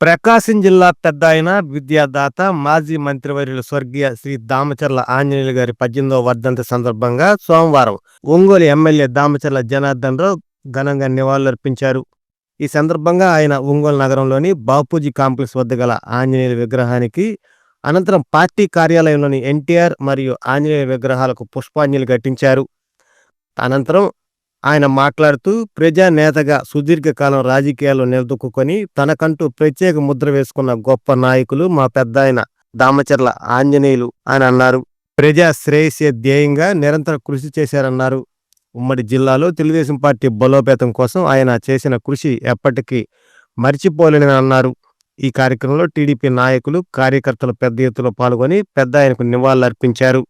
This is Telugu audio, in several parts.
ప్రకాశం జిల్లా పెద్ద ఆయన విద్యాదాత మాజీ మంత్రివర్యులు స్వర్గీయ శ్రీ దామచర్ల ఆంజనేయులు గారి పద్దెనిమిదవ వర్ధంతి సందర్భంగా సోమవారం ఒంగోలు ఎమ్మెల్యే దామచర్ల జనార్దన్ రావు ఘనంగా నివాళులర్పించారు. ఈ సందర్భంగా ఆయన ఒంగోలు నగరంలోని బాపూజీ కాంప్లెక్స్ వద్ద గల ఆంజనేయుల విగ్రహానికి అనంతరం పార్టీ కార్యాలయంలోని ఎన్టీఆర్ మరియు ఆంజనేయ విగ్రహాలకు పుష్పాంజలి ఘటించారు. అనంతరం ఆయన మాట్లాడుతూ ప్రజానేతగా సుదీర్ఘకాలం రాజకీయాల్లో నిలదొక్కుని తనకంటూ ప్రత్యేక ముద్ర వేసుకున్న గొప్ప నాయకులు మా పెద్ద ఆయన దామచర్ల ఆంజనేయులు అని అన్నారు. ప్రజా శ్రేయస్సే ధ్యేయంగా నిరంతర కృషి చేశారన్నారు. ఉమ్మడి జిల్లాలో తెలుగుదేశం పార్టీ బలోపేతం కోసం ఆయన చేసిన కృషి ఎప్పటికీ మర్చిపోలేనని అన్నారు. ఈ కార్యక్రమంలో టీడీపీ నాయకులు కార్యకర్తలు పెద్ద ఎత్తులో పాల్గొని పెద్ద ఆయనకు నివాళులర్పించారు.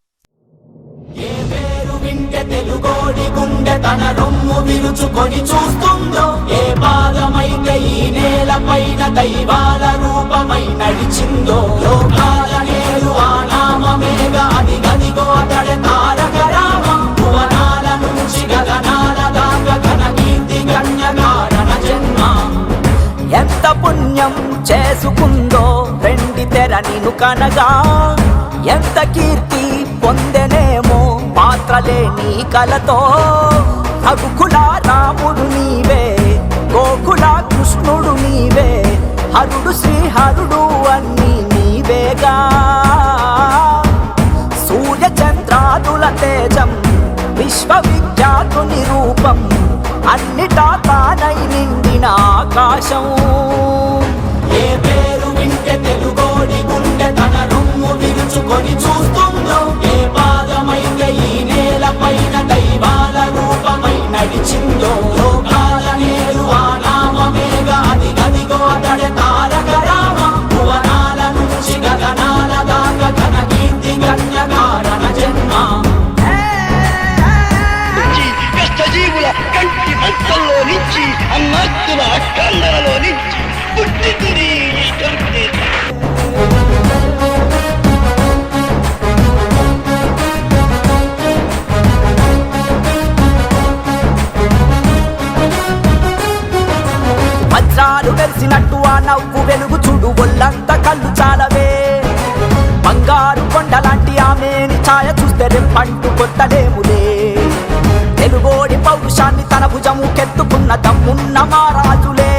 కోడి గుండె తన రొమ్ము విరుచుకొని చూస్తుందో ఏ పాదమైతే ఈ నేల పైన దైవాల రూపమై నడిచిందో లోకాల నేరు ఆ నామమేగా అది గదిగో అతడి తారక రామం. భువనాల నుంచి గగనాల దాకా ఘన కీర్తి గణ్య కారణ జన్మ. ఎంత పుణ్యం చేసుకుందో రెండి తెర నిను కనగా. ఎంత కీర్తి పొందనే పాత్రలే నీ కలతో రఘుకుల రాముడు నీవే గోకుల కృష్ణుడు నీవే హరుడు శ్రీహరుడు అన్ని నీవేగా. సూర్య చంద్రాదుల తేజం విశ్వవిఖ్యాతుని రూపం అన్నిటా తానై నిండిన ఆకాశం. ఏ నడిచిందో ఉన్న దమ్మున్న మారాజులే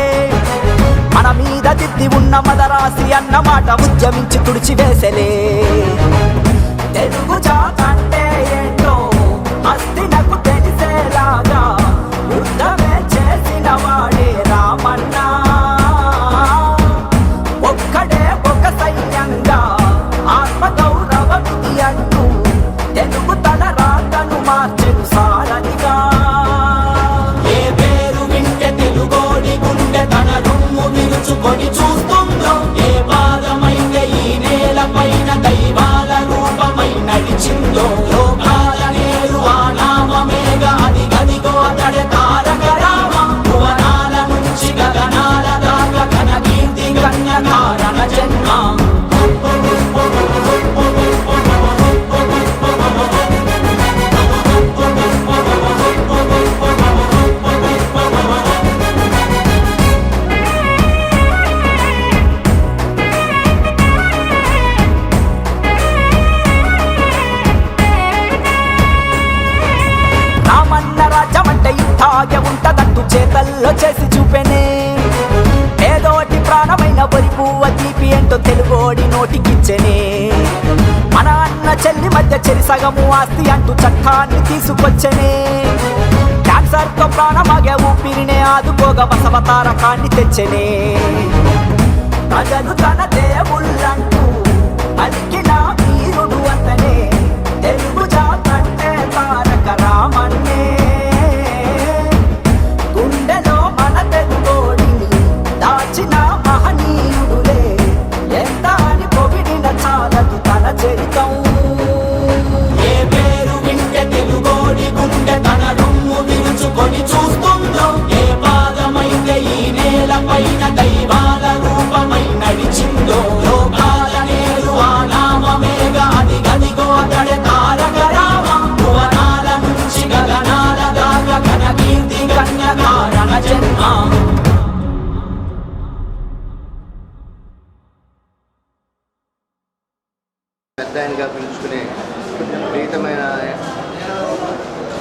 మన మీద దిద్ది ఉన్న మదరాసి అన్న మాట ఉద్యమించి తుడిచివేసలే. చెల్లి మధ్య చెరి సగము ఆస్తి అంటూ చట్టాన్ని తీసుకొచ్చనే. క్యాన్సర్తో ప్రాణమాగే ఊపిరినే ఆదుకోగ బసవతారకాన్ని తెచ్చనే. ప్రజలు తన పెద్దాయనగా పిలుచుకునే ప్రీతమైన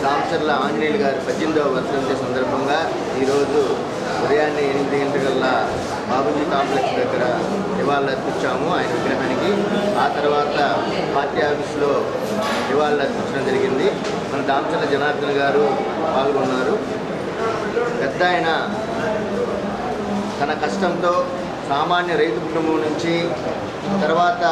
రామచర్ల ఆంజనేయులు గారి పద్దెనిమిదవ వర్ధంతి సందర్భంగా ఈరోజు ఉదయాన్నే ఎనిమిది గంటలల్లా బాబుజీ కాంప్లెక్స్ దగ్గర నివాళులు అర్పించాము ఆయన విగ్రహానికి. ఆ తర్వాత పార్టీ ఆఫీస్లో నివాళులు అర్పించడం జరిగింది. మన దామచర్ల జనార్దన్ గారు పాల్గొన్నారు. పెద్ద ఆయన తన కష్టంతో సామాన్య రైతు కుటుంబం నుంచి తర్వాత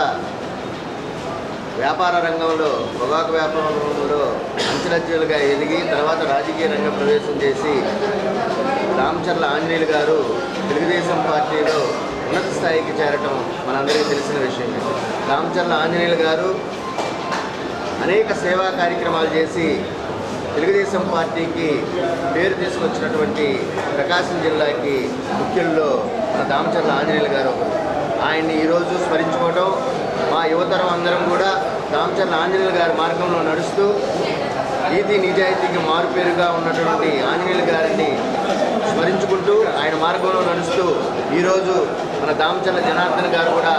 వ్యాపార రంగంలో పొగాకు వ్యాపారంలో అంచెలంచెలుగా ఎదిగి తర్వాత రాజకీయ రంగ ప్రవేశం చేసి రామచర్ల ఆంజనేయులు గారు తెలుగుదేశం పార్టీలో ఉన్నత స్థాయికి చేరటం మనందరికీ తెలిసిన విషయమే రామచర్ల ఆంజనేయులు గారు అనేక సేవా కార్యక్రమాలు చేసి తెలుగుదేశం పార్టీకి పేరు తీసుకొచ్చినటువంటి ప్రకాశం జిల్లాకి ముఖ్యుల్లో మన దామచర్ల ఆంజనేయులు గారు. ఆయన్ని ఈరోజు స్మరించుకోవడం మా యువతరం అందరం కూడా దామచర్ల ఆంజనేయులు గారి మార్గంలో నడుస్తూ నీతి నిజాయితీకి మారుపేరుగా ఉన్నటువంటి ఆంజనేయులు గారిని స్మరించుకుంటూ ఆయన మార్గంలో నడుస్తూ ఈరోజు మన దామచర్ల జనార్దన్ గారు కూడా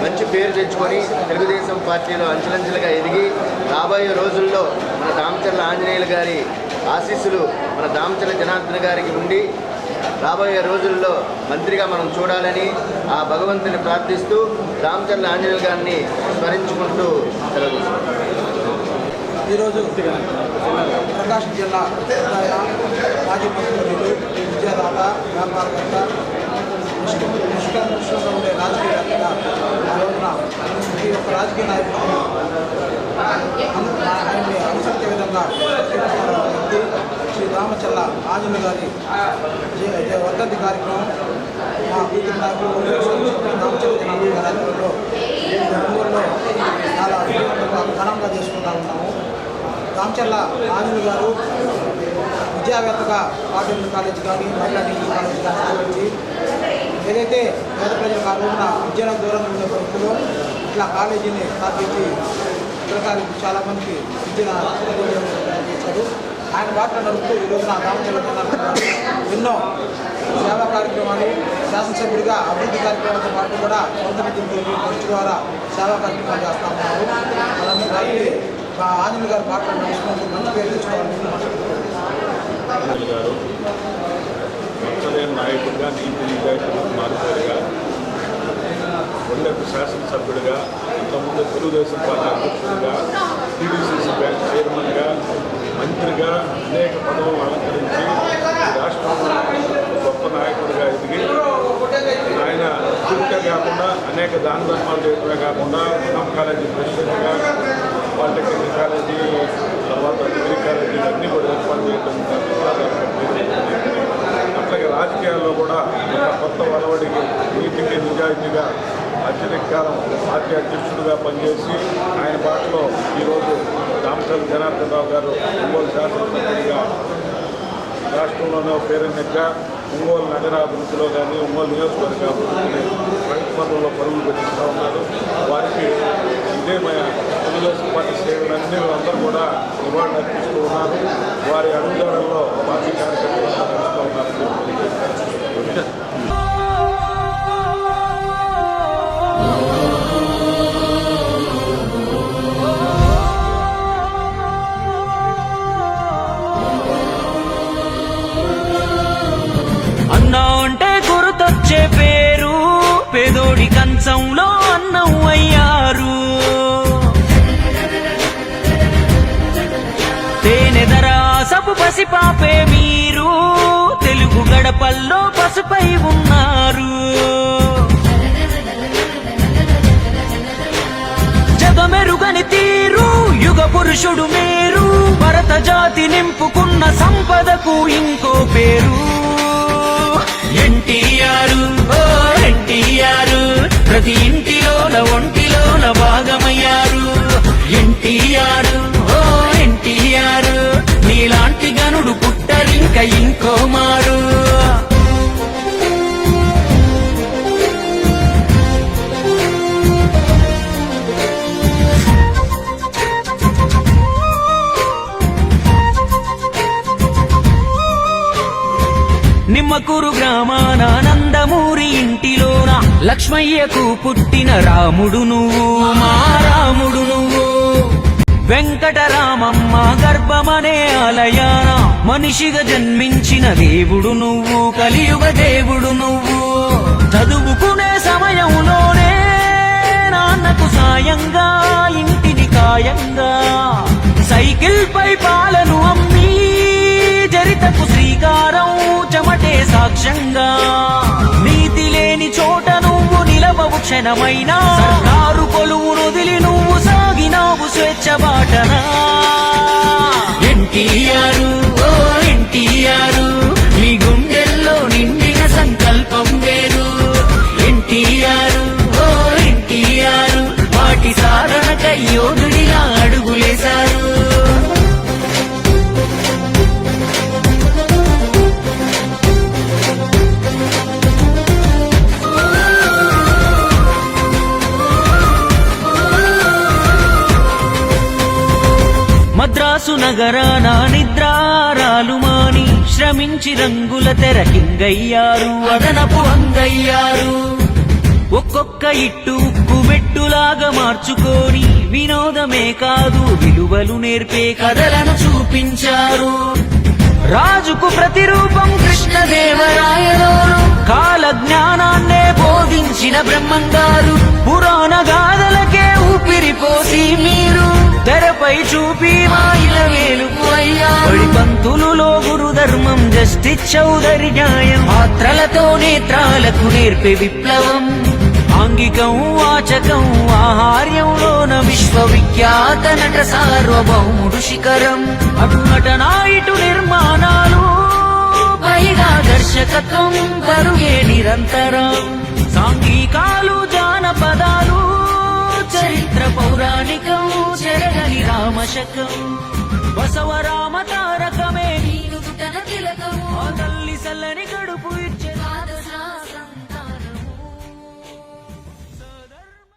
మంచి పేరు తెచ్చుకొని తెలుగుదేశం పార్టీలో అంచెలంచెలుగా ఎదిగి రాబోయే రోజుల్లో మన దామచర్ల ఆంజనేయులు గారి ఆశీస్సులు మన దామచర్ల జనార్దన్ గారికి ఉండి రాబోయే రోజుల్లో మంత్రిగా మనం చూడాలని ఆ భగవంతుని ప్రార్థిస్తూ రామచంద్ర ఆంజనేయులు గారిని స్మరించుకుంటూ సెలవు ఈరోజు ప్రకాశం జిల్లా మాజీ మంత్రులు విద్యాదాత వ్యాపారవేత్త నిష్క ఉండే రాజకీయవేత్తగా ఆ రోజున ఈ యొక్క రాజకీయ నాయకులు ఆయన్ని అనుసరించే విధంగా వ్యక్తి రామచల్ల ఆంజనేయ గారి వర్ధంతి కార్యక్రమం మా బీజేపీ నాయకులు రామచంద్ర గారి ఆధ్వర్యంలో ఒంగోలులో చాలా ఘనంగా చేసుకుంటా ఉన్నాము. రామచల్ల ఆంజనేయ గారు విద్యావేత్తగా పాఠ్యంత్ర కాలేజ్ కానీ మహిళా డిగ్రీ కాలేజ్ కానీ ఏదైతే పేద ప్రజలకు ఆ రోజున విద్యలకు దూరంగా ఉండే పరిస్థితుల్లో ఇట్లా కాలేజీని స్థాపించి పిల్లకాయలకు చాలామందికి విద్యను చేశారు. ఆయన బాటలో నడుపుతూ ఈరోజు నా రామచర్ల ఎన్నో సేవా కార్యక్రమాలు శాసనసభ్యుడిగా అభివృద్ధి కార్యక్రమాలతో పాటు కూడా సొంత నిధులతో ఖర్చు ద్వారా సేవా కార్యక్రమాలు చేస్తా ఉన్నారు. అలాంటి వారిని మా ఆనంద్ గారు బాటలో నడుచుకుంటూ మంచి పేరు తెచ్చుకోవాలని గారు నాయకుడిగా నీతి నిజాయితీగా మారిపోయారుగా ఉండకు శాసనసభ్యుడిగా ఇంతకుముందు తెలుగుదేశం పార్టీ అధ్యక్షుడిగా టీడీసీసీ బ్యాంక్ చైర్మన్గా మంత్రిగా అనేక పదవులు అలంకరించి రాష్ట్రంలో గొప్ప నాయకుడిగా ఎదిగి ఆయన పూర్తిగా కాకుండా అనేక దాన ధర్మాలు చేయడమే కాకుండా ఉన్నం కాలేజీ ప్రెసిడెంట్గా పాలిటెక్నిక్ కాలేజీ తర్వాత డిగ్రీ కాలేజీ అన్నీ కూడా ఏర్పాటు చేయడం అట్లాగే రాజకీయాల్లో కూడా ఒక కొత్త వలవడికి నీతికి నిజాయితీగా అత్యధిక కాలం పార్టీ అధ్యక్షుడిగా పనిచేసి ఆయన పాటలో ఈరోజు దామచల్ జనార్దన్ రావు గారు ఒంగోలు శాసనసభ్యుడిగా రాష్ట్రంలోనే ఒక పేరెన్నెక్క ఒంగోలు నగరాభివృద్ధిలో కానీ ఒంగోలు నియోజకవర్గ అభివృద్ధిని ప్రగతి పనుల్లో పరుగులు పెట్టిస్తూ ఉన్నారు. వారికి ఇదే మన తెలుగుదేశం పార్టీ శ్రేణులన్నీ అందరూ కూడా నివాళులు అర్పిస్తూ ఉన్నారు. వారి అడుగుజాడల్లో పార్టీ కార్యకర్తలు నడుస్తూ ఉన్నారు. పసిపాపే మీరు. తెలుగు గడపల్లో పసుపై ఉన్నారు. జగమెరుగని తీరు యుగ పురుషుడు మీరు. భరత జాతి నింపుకున్న సంపదకు ఇంకో పేరు. ఎన్టీఆర్ ఓ ఎన్టీఆర్ ప్రతి ఇంటిలోన ఒంటిలోన భాగమయ్యారు. ఎన్టీఆర్ ఇక ఇంకో మారు. నిమ్మకూరు గ్రామాన నందమూరి ఇంటిలోన లక్ష్మయ్యకు పుట్టిన రాముడు నువ్వు మా రాముడు నువ్వు. వెంకటరామమ్మ గర్భమనే ఆలయాన మనిషిగా జన్మించిన దేవుడు నువ్వు కలియుగ దేవుడు నువ్వు. చదువుకునే సమయంలోనే నాన్నకు సాయంగా ఇంటిని కాయంగా సైకిల్ పై పాలను అమ్మి చరితకు శ్రీకారం చెమటే సాక్ష్యంగా. నీతి లేని చోటను నువ్వు నిలవవు క్షణమైనా. సర్కారు కొలువును వదిలి నువ్వు సాగినావు స్వేచ్ఛ బాటనా ఎన్టీఆర్ ఓ ఎన్టీఆర్. నగరాన నిద్రారాలు మాని శ్రమించి రంగుల తెరకింగయ్యారు అదనపు అంగయ్యారు. ఒక్కొక్క ఇట్టు ఉక్కు మెట్టులాగా మార్చుకొని వినోదమే కాదు విలువలు నేర్పే కథలను చూపించారు. రాజుకు ప్రతిరూపం కృష్ణదేవరాయలోను కాల జ్ఞానాన్నే బోధించిన బ్రహ్మంగారు పురాణ తెరపై చూపి మాయిల వేలుపు అయ్యారు పంతులులో గురు ధర్మం జస్టిస్ చౌదరి న్యాయం. పాత్రలతో నేత్రాలకు నేర్పే విప్లవం. ఆంగికం వాచకం ఆహార్యంలోన విశ్వవిఖ్యాత నట సార్వభౌముడు శిఖరం. అటు నటనా ఇటు నిర్మాణాలు. పైగా దర్శకత్వం కరుగే నిరంతరం. సాంఘికాలు పౌరాణికం చెరగని రామశకం బసవ రామ తారకమే. నీను తన తిలకం తల్లి సల్లని గడుపు ఇచ్చి